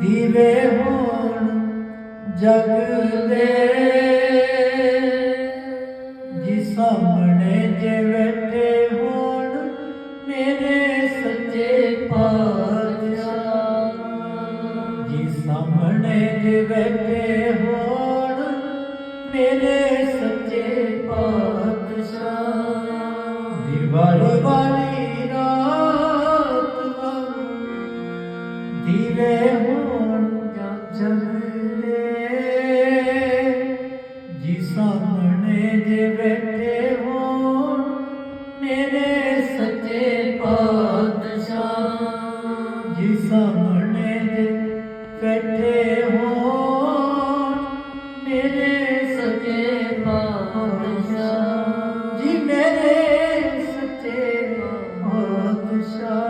ਦੀਵੇ ਹੋਣ ਜਗ ਦੇ। ਜੀ ਸਾਹਮਣੇ ਜੇ ਬੈਠੇ ਹੋਣ ਮੇਰੇ ਸੱਚੇ ਪਾਤਸ਼ਾਹ। ਜੀ ਸਾਹਮਣੇ ਜੇ ਬੈਠੇ ਹੋਣ ਮੇਰੇ ਸੱਚੇ ਪਾਤਸ਼ਾਹ ਤੀਰੇ ਹੋਣ ਚੰਦਲੇ ਜੀ ਸਾਹਮਣੇ ਜੇ ਬੈਠੇ ਹੋ ਮੇਰੇ ਸੱਚੇ ਪਾਤਸ਼ਾਹ। ਜੀ ਸਾਹਮਣੇ ਜੇ ਬੈਠੇ ਹੋ ਮੇਰੇ ਸੱਚੇ ਪਾਤਸ਼ਾਹ। ਜੀ ਮੇਰੇ ਸੱਚੇ ਪਾਤਸ਼ਾਹ।